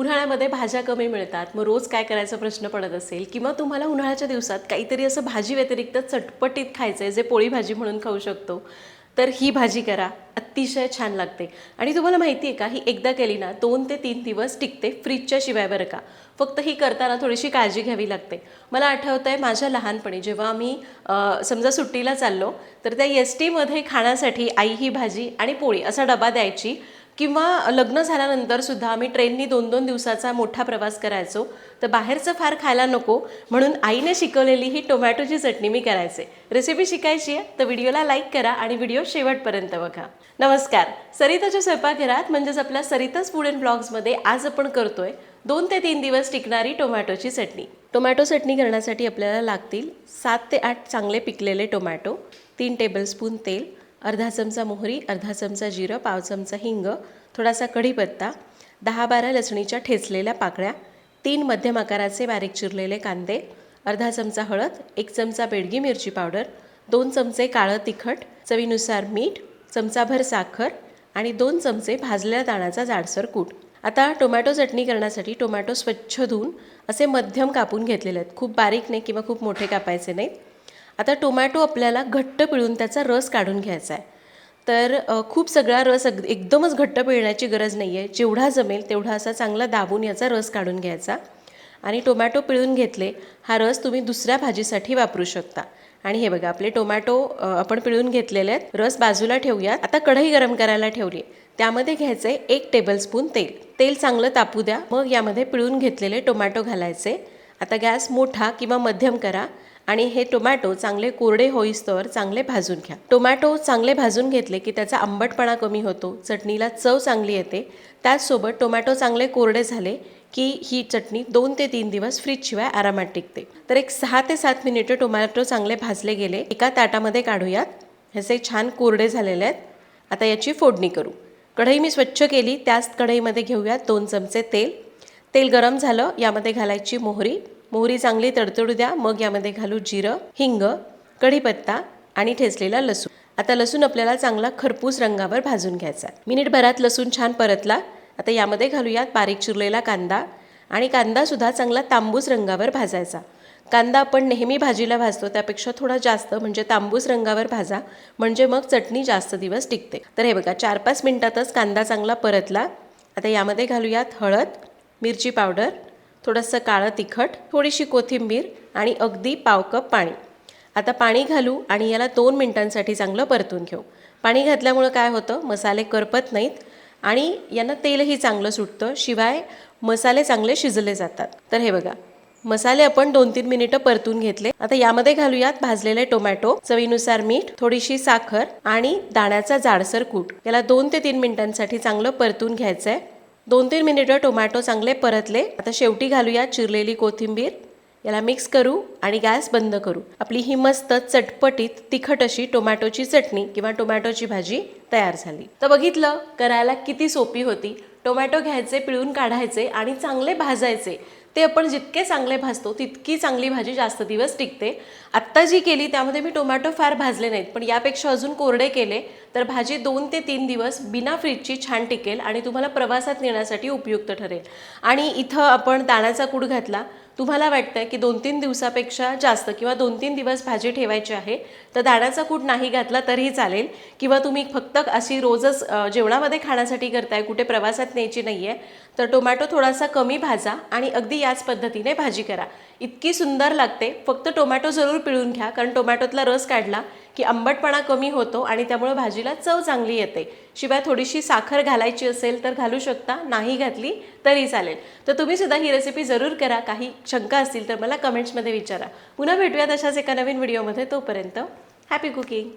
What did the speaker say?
उन्हाळ्यामध्ये भाज्या कमी मिळतात. मग रोज काय करायचा प्रश्न पडत असेल? किंवा तुम्हाला उन्हाळ्याच्या दिवसात काहीतरी असं भाजी व्यतिरिक्त चटपटीत खायचं आहे जे पोळी भाजी म्हणून खाऊ शकतो तर ही भाजी करा. अतिशय छान लागते. आणि तुम्हाला माहिती आहे का ही एकदा केली ना दोन ते तीन दिवस टिकते फ्रीजच्या शिवाय बरं का. फक्त ही करताना थोडीशी काळजी घ्यावी लागते. मला आठवतं आहे माझ्या लहानपणी जेव्हा आम्ही समजा सुट्टीला चाललो तर त्या एस टीमध्ये खाण्यासाठी आई ही भाजी आणि पोळी असा डबा द्यायची. किंवा लग्न झाल्यानंतर सुद्धा आम्ही ट्रेननी दोन दोन दिवसाचा मोठा प्रवास करायचो. तर बाहेरचं फार खायला नको म्हणून आईने शिकवलेली ही टोमॅटोची चटणी मी करायचे. रेसिपी शिकायची आहे तर व्हिडिओला लाईक करा आणि व्हिडिओ शेवटपर्यंत बघा. नमस्कार. सरिताच्या स्वयंपाकघरात म्हणजेच आपल्या सरिताच फूड अँड ब्लॉग्समध्ये आज आपण करतोय दोन ते तीन दिवस टिकणारी टोमॅटोची चटणी. टोमॅटो चटणी करण्यासाठी आपल्याला लागतील सात ते आठ चांगले पिकलेले टोमॅटो तीन टेबलस्पून तेल अर्धा चमचा मोहरी अर्धा चमचा जिरं पाव चमचा हिंग थोडासा कढीपत्ता दहा बारा लसणीच्या ठेचलेल्या पाकळ्या तीन मध्यम आकाराचे बारीक चिरलेले कांदे अर्धा चमचा हळद एक चमचा बेडगी मिरची पावडर दोन चमचे काळं तिखट चवीनुसार मीठ चमचाभर साखर आणि दोन चमचे भाजलेल्या दाणाचा जाडसर कूट. आता टोमॅटो चटणी करण्यासाठी टोमॅटो स्वच्छ धुवून असे मध्यम कापून घेतलेले आहेत. खूप बारीक नाही किंवा खूप मोठे कापायचे नाहीत. आता टोमॅटो आपल्याला घट्ट पिळून त्याचा रस काढून घ्यायचा आहे. तर खूप सगळा रस अग एकदमच घट्ट पिळण्याची गरज नाही आहे. जेवढा जमेल तेवढा असा चांगला दाबून याचा रस काढून घ्यायचा. आणि टोमॅटो पिळून घेतले हा रस तुम्ही दुसऱ्या भाजीसाठी वापरू शकता. आणि हे बघा आपले टोमॅटो आपण पिळून घेतलेले आहेत. रस बाजूला ठेवूयात. आता कढई गरम करायला ठेवली. त्यामध्ये घ्यायचं आहे एक टेबलस्पून तेल. तेल चांगलं तापू द्या. मग यामध्ये पिळून घेतलेले टोमॅटो घालायचे. आता गॅस मोठा किंवा मध्यम करा. आणि हे टोमॅटो चांगले कोरडे होईस्तोवर चांगले भाजून घ्या. टोमॅटो चांगले भाजून घेतले की त्याचा आंबटपणा कमी होतो चटणीला चव चांगली येते. त्याचसोबत टोमॅटो चांगले कोरडे झाले की ही चटणी दोन ते तीन दिवस फ्रीजशिवाय आरामात टिकते. तर एक सहा ते सात मिनिटं टोमॅटो चांगले भाजले गेले. एका ताटामध्ये काढूयात. ह्याचे छान कोरडे झालेले आहेत. आता याची फोडणी करू. कढई मी स्वच्छ केली. त्याच कढईमध्ये घेऊयात दोन चमचे तेल. तेल गरम झालं. यामध्ये घालायची मोहरी. मोहरी चांगली तडतडू द्या मग यामध्ये घालू जिरं हिंग कढीपत्ता आणि ठेचलेला लसूण. आता लसूण आपल्याला चांगला खरपूस रंगावर भाजून घ्यायचा मिनिटभरात लसूण छान परतला. आता यामध्ये घालूयात बारीक चिरलेला कांदा आणि कांदासुद्धा चांगला तांबूस रंगावर भाजायचा. कांदा आपण नेहमी भाजीला भाजतो त्यापेक्षा थोडा जास्त म्हणजे तांबूस रंगावर भाजा म्हणजे मग चटणी जास्त दिवस टिकते. तर हे बघा चार पाच मिनिटातच कांदा चांगला परतला. आता यामध्ये घालूयात हळद मिरची पावडर थोडंसं काळं तिखट थोडीशी कोथिंबीर आणि अगदी पाव कप पाणी. आता पाणी घालू आणि याला दोन मिनटांसाठी चांगलं परतून घेऊ. पाणी घातल्यामुळं काय होतं? मसाले करपत नाहीत आणि यांना तेलही चांगलं सुटतं शिवाय मसाले चांगले शिजले जातात. तर हे बघा मसाले आपण दोन तीन मिनिटं परतून घेतले. आता यामध्ये घालूयात भाजलेले टोमॅटो चवीनुसार मीठ थोडीशी साखर आणि दाण्याचा जाडसर कूट. याला दोन ते तीन मिनिटांसाठी चांगलं परतून घ्यायचं आहे दोन तीन मिनिटं टोमॅटो चांगले परतले. आता शेवटी घालूया चिरलेली कोथिंबीर. याला मिक्स करू आणि गॅस बंद करू. आपली ही मस्त चटपटीत तिखट अशी टोमॅटोची चटणी किंवा टोमॅटोची भाजी तयार झाली. तर बघितलं करायला किती सोपी होती. टोमॅटो घ्यायचे पिळून काढायचे आणि चांगले भाजायचे. ते आपण जितके चांगले भाजतो तितकी चांगली भाजी जास्त दिवस टिकते. आत्ता जी केली त्यामध्ये मी टोमॅटो फार भाजले नाहीत पण यापेक्षा अजून कोरडे केले तर भाजी दोन ते तीन दिवस बिना फ्रीजची छान टिकेल आणि तुम्हाला प्रवासात नेण्यासाठी उपयुक्त ठरेल. आणि इथं आपण दाण्याचा कूड घातला. तुम्हाला वाटतंय की दोन तीन दिवसापेक्षा जास्त किंवा दोन तीन दिवस भाजी ठेवायची आहे तर दाण्याचा कूट नाही घातला तरीही चालेल. किंवा तुम्ही फक्त अशी रोजच जेवणामध्ये खाण्यासाठी करताय कुठे प्रवासात न्यायची नाही आहे तर टोमॅटो थोडासा कमी भाजा आणि अगदी याच पद्धतीने भाजी करा. इतकी सुंदर लागते. फक्त टोमॅटो जरूर पिळून घ्या कारण टोमॅटोतला रस काढला की आंबटपणा कमी होतो आणि त्यामुळे भाजीला चव चांगली येते. शिवाय थोडीशी साखर घालायची असेल तर घालू शकता नाही घातली तरी चालेल. तर तुम्ही सुद्धा ही रेसिपी जरूर करा. काही शंका असतील तर मला कमेंट्समध्ये विचारा. पुन्हा भेटूयात अशाच एका नवीन व्हिडिओमध्ये तोपर्यंत हॅपी कुकिंग